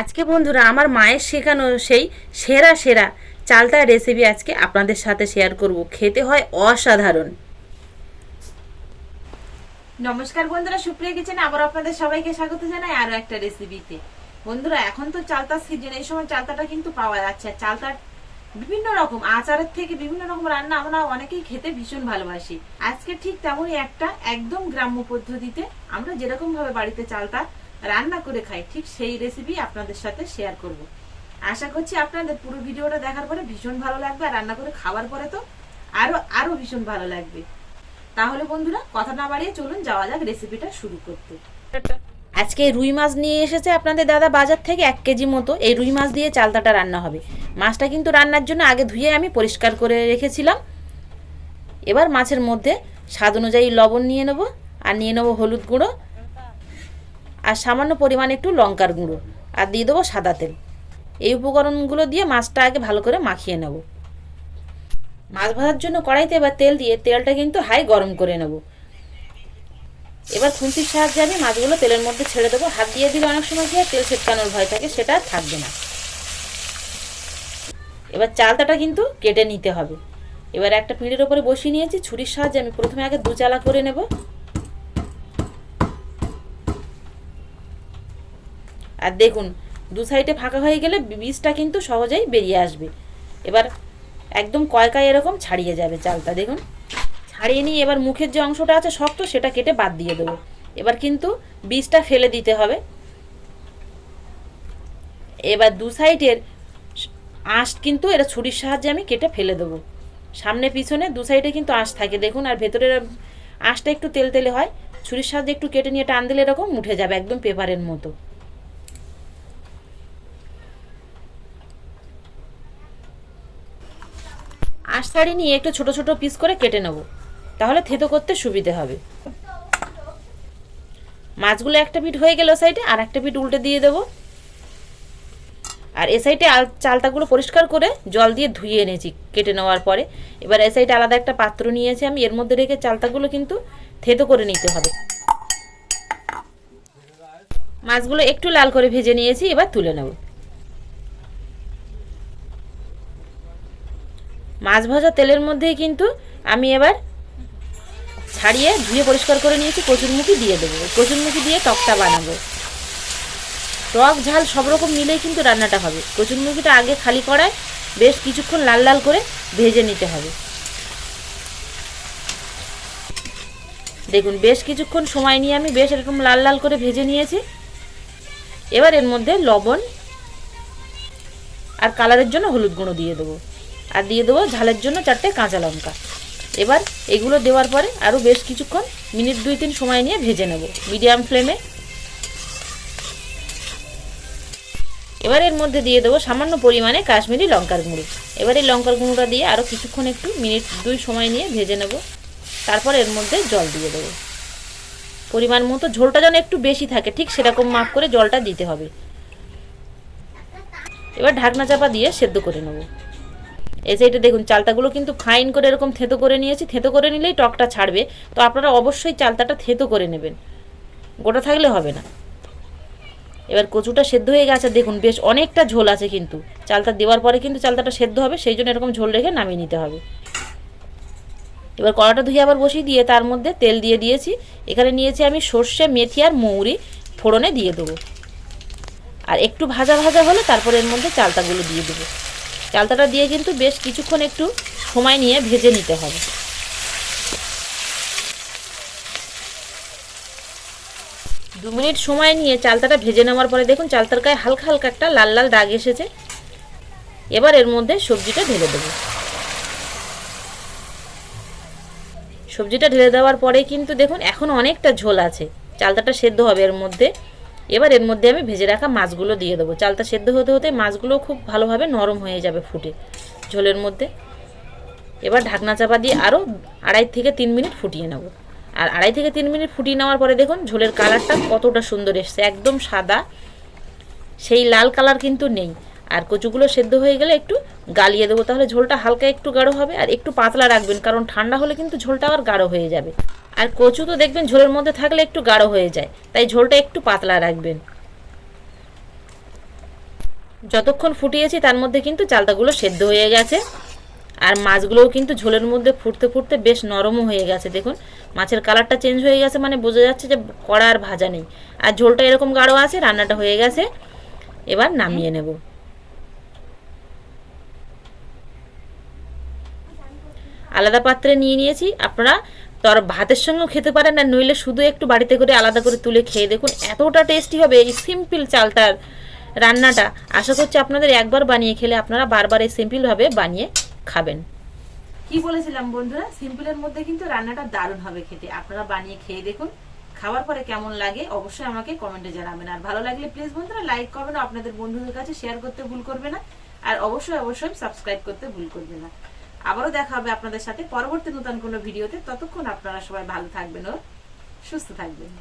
আজকে বন্ধুরা আমার মায়ের শেখানো সেই সেরা সেরা চালতার রেসিপি আজকে আপনাদের সাথে শেয়ার করব। খেতে হয় অসাধারণ। নমস্কার বন্ধুরা, সুপ্রিয়া কিচেন আবার আপনাদের সবাইকে স্বাগত জানাই আরও একটা রেসিপিতে বন্ধুরা, এখন তো চালতার সিজন এই সময় চালতাটা কিন্তু পাওয়া যাচ্ছে। চালতার বিভিন্ন রকম আচারের থেকে বিভিন্ন রকম রান্না আমরা অনেকেই খেতে ভীষণ ভালোবাসি। আজকে ঠিক তেমনই একটা একদম গ্রাম্য পদ্ধতিতে আমরা যেরকম ভাবে বাড়িতে চালতা রান্না করে খাই, ঠিক সেই রেসিপি আপনাদের সাথে শেয়ার করব। আশা করছি আপনাদের পুরো ভিডিওটা দেখার পরে ভীষণ ভালো লাগবে, আর রান্না করে খাওয়ার পরে তো আরও আরও ভীষণ ভালো লাগবে। তাহলে বন্ধুরা, কথা না বাড়িয়ে চলুন, যাওয়া যাক রেসিপিটা শুরু করতে। আজকে রুই মাছ নিয়ে এসেছে আপনাদের দাদা বাজার থেকে এক কেজি মতো। এই রুই মাছ দিয়ে চালতাটা রান্না হবে। মাছটা কিন্তু রান্নার জন্য আগে ধুয়ে আমি পরিষ্কার করে রেখেছিলাম। এবার মাছের মধ্যে স্বাদ অনুযায়ী লবণ নিয়ে নেব, আর নিয়ে নেব হলুদ গুঁড়ো আর সামান্য পরিমাণ একটু লঙ্কার গুঁড়ো। আর দিয়ে দেবো সাদা তেল। এই উপকরণগুলো দিয়ে মাছটা আগে ভালো করে মাখিয়ে নেব। মাছ ভাজার জন্য কড়াইতে এবার তেল দিয়ে তেলটা কিন্তু হাই গরম করে নেব। এবার খুন্তির সাহায্যে আমি মাছগুলো তেলের মধ্যে ছেড়ে দেবো। হাত দিয়ে দিলে অনেক সময় কি তেল ছেটকানোর ভয় থাকে, সেটা থাকবে না। এবার চালতাটা কিন্তু কেটে নিতে হবে। এবার একটা পিঁড়ের ওপরে বসিয়ে নিয়েছি। ছুরির সাহায্যে আমি প্রথমে আগে দু চালা করে নেব। আর দেখুন, দু সাইডে ফাঁকা হয়ে গেলে বীজটা কিন্তু সহজেই বেরিয়ে আসবে। এবার একদম কয়কায় এরকম ছাড়িয়ে যাবে চালটা, দেখুন। ছাড়িয়ে নিয়ে এবার মুখের যে অংশটা আছে শক্ত, সেটা কেটে বাদ দিয়ে দেবো। এবার কিন্তু বীজটা ফেলে দিতে হবে। এবার দু সাইডের আঁশ কিন্তু এটা ছুরির সাহায্যে আমি কেটে ফেলে দেবো। সামনে পিছনে দু সাইডে কিন্তু আঁশ থাকে, দেখুন, আর ভেতরের আঁশটা একটু তেল তেলে হয়। ছুরির সাহায্যে একটু কেটে নিয়ে টান দিলে এরকম উঠে যাবে, একদম পেপারের মতো। আঁশ ছাড়ি নিয়ে একটু ছোট ছোট পিস করে কেটে নেব। তাহলে থেতো করতে সুবিধে হবে। মাছগুলো একটা পিঠ হয়ে গেল সাইডে আর একটা পিঠ উল্টে দিয়ে দেবো। আর এ সাইডে চালতাগুলো পরিষ্কার করে জল দিয়ে ধুয়ে এনেছি কেটে নেওয়ার পরে। এবার এ সাইডে আলাদা একটা পাত্র নিয়েছি আমি, এর মধ্যে রেখে চালতাগুলো কিন্তু থেতো করে নিতে হবে। মাছগুলো একটু লাল করে ভেজে নিয়েছি, এবার তুলে নেব। মাছ ভাজা তেলের মধ্যেই কিন্তু আমি এবার ছাড়িয়ে ধুয়ে পরিষ্কার করে নিয়েছি, কচুরমুখি দিয়ে দেবো। কচুরমুখি দিয়ে টকটা বানাবো। টক, ঝাল সব রকম মিলেই কিন্তু রান্নাটা হবে। কচুরমুখিটা আগে খালি করায় বেশ কিছুক্ষণ লাল লাল করে ভেজে নিতে হবে। দেখুন, বেশ কিছুক্ষণ সময় নিয়ে আমি বেশ এরকম লাল লাল করে ভেজে নিয়েছি। এবার এর মধ্যে লবণ আর কালারের জন্য হলুদ গুঁড়ো দিয়ে দেবো। আর দিয়ে দেবো ঝালের জন্য চারটে কাঁচা লঙ্কা। এবার এগুলো দেওয়ার পরে আরও বেশ কিছুক্ষণ, মিনিট দুই তিন সময় নিয়ে ভেজে নেব মিডিয়াম ফ্লেমে। এবার এর মধ্যে দিয়ে দেবো সামান্য পরিমাণে কাশ্মীরি লঙ্কার গুঁড়ো। এবার এই লঙ্কার গুঁড়োটা দিয়ে আরও কিছুক্ষণ একটু মিনিট দুই সময় নিয়ে ভেজে নেব। তারপর এর মধ্যে জল দিয়ে দেবো। পরিমাণ মতো ঝোলটা যেন একটু বেশি থাকে, ঠিক সেরকম মাপ করে জলটা দিতে হবে। এবার ঢাকনা চাপা দিয়ে সেদ্ধ করে নেব। এই সাইডে দেখুন, চালতাগুলো কিন্তু ফাইন করে এরকম থেতো করে নিয়েছি। থেতো করে নিলেই টকটা ছাড়বে। তো আপনারা অবশ্যই চালতাটা থেতো করে নেবেন। গোটা থাকলে হবে না। এবার কচুটা সেদ্ধ হয়ে গেছে, দেখুন, বেশ অনেকটা ঝোল আছে কিন্তু। চালটা দেওয়ার পরে কিন্তু চালতাটা সেদ্ধ হবে, সেই জন্য এরকম ঝোল রেখে নামিয়ে নিতে হবে। এবার কড়াটা ধুয়ে আবার বসিয়ে দিয়ে তার মধ্যে তেল দিয়ে দিয়েছি। এখানে নিয়েছি আমি সর্ষে, মেথি আর মৌরি ফোড়নে দিয়ে দেবো। আর একটু ভাজা ভাজা হলে তারপর এর মধ্যে চালতাগুলো দিয়ে দেবো। চালতাটা দিয়ে কিন্তু বেশ কিছুক্ষণ একটু সময় নিয়ে ভেজে নিতে হবে। দু মিনিট সময় নিয়ে চালতাটা ভেজে নেওয়ার পরে দেখুন চালতার গায়ে হালকা হালকা একটা লাল লাল দাগ এসেছে। এবার এর মধ্যে সবজিটা ঢেলে দেবো। সবজিটা ঢেলে দেওয়ার পরে কিন্তু দেখুন এখন অনেকটা ঝোল আছে। চালতাটা সেদ্ধ হবে এর মধ্যে। এবার এর মধ্যে আমি ভেজে রাখা মাছগুলো দিয়ে দেবো। চালটা সেদ্ধ হতে হতে মাছগুলো খুব ভালোভাবে নরম হয়ে যাবে ফুটে ঝোলের মধ্যে। এবার ঢাকনা চাপা দিয়ে আরও আড়াই থেকে তিন মিনিট ফুটিয়ে নেব। আর আড়াই থেকে তিন মিনিট ফুটিয়ে নেওয়ার পরে দেখুন ঝোলের কালারটা কতটা সুন্দর এসছে, একদম সাদা। সেই লাল কালার কিন্তু নেই। আর কচুগুলো সেদ্ধ হয়ে গেলে একটু গালিয়ে দেবো, তাহলে ঝোলটা হালকা একটু গাঢ় হবে। আর একটু পাতলা রাখবেন, কারণ ঠান্ডা হলে কিন্তু ঝোলটা আবার গাঢ় হয়ে যাবে। আর কচু তো দেখবেন ঝোলের মধ্যে থাকলে একটু গাঢ় হয়ে যায়, তাই ঝোলটা একটু পাতলা রাখবেন। যতক্ষণ ফুটিয়েছি তার মধ্যে কিন্তু চালতাগুলো সেদ্ধ হয়ে গেছে, আর মাছগুলোও কিন্তু ঝোলের মধ্যে ফুটতে ফুটতে বেশ নরমও হয়ে গেছে। দেখুন, মাছের কালারটা চেঞ্জ হয়ে গেছে মানে বোঝা যাচ্ছে যে কড়া আর ভাজা নেই। আর ঝোলটা এরকম গাঢ় আছে, রান্নাটা হয়ে গেছে, এবার নামিয়ে নেব। আলাদা পাত্রে নিয়ে নিয়েছি, আপনারা তর ভাতের সঙ্গেও খেতে পারেন আর নইলে শুধু একটু বাড়িতে করে আলাদা করে তুলে খেয়ে দেখুন, এতটা টেস্টি হবে এই সিম্পল চালটার রান্নাটা। আশা করছি আপনাদের একবার বানিয়ে খেলে আপনারা বারবার এই সিম্পলভাবে বানিয়ে খাবেন। কি বলেছিলাম বন্ধুরা? সিম্পলের মধ্যে কিন্তু রান্নাটা দারুণ হবে খেতে। আপনারা বানিয়ে খেয়ে দেখুন, খাওয়ার পরে কেমন লাগে অবশ্যই আমাকে কমেন্টে জানাবেন। আর ভালো লাগলে প্লিজ বন্ধুরা লাইক করবেন, আপনাদের বন্ধুদের কাছে শেয়ার করতে ভুল করবে না। আর অবশ্যই অবশ্যই সাবস্ক্রাইব করতে ভুল করবে না। আবারও দেখা হবে আপনাদের সাথে পরবর্তী নতুন কোনো ভিডিওতে। ততক্ষণ আপনারা সবাই ভালো থাকবেন ও সুস্থ থাকবেন।